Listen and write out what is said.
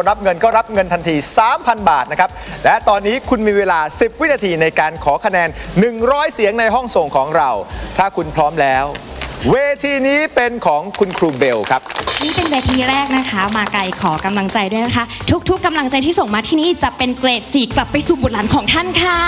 นรับเงินก็รับเงินทันที 3,000 บาทนะครับ และตอนนี้คุณมีเวลา 10 วินาทีในการขอคะแนน 100 เสียงในห้องส่งของเรา ถ้าคุณพร้อมแล้ว เวทีนี้เป็นของคุณครูเบลครับ นี่เป็นเวทีแรกนะคะ มาไกลขอกำลังใจด้วยนะคะ ทุกๆกำลังใจที่ส่งมาที่นี่จะเป็นเกรดสีกลับไปสู่บุตรหลานของท่านค่ะ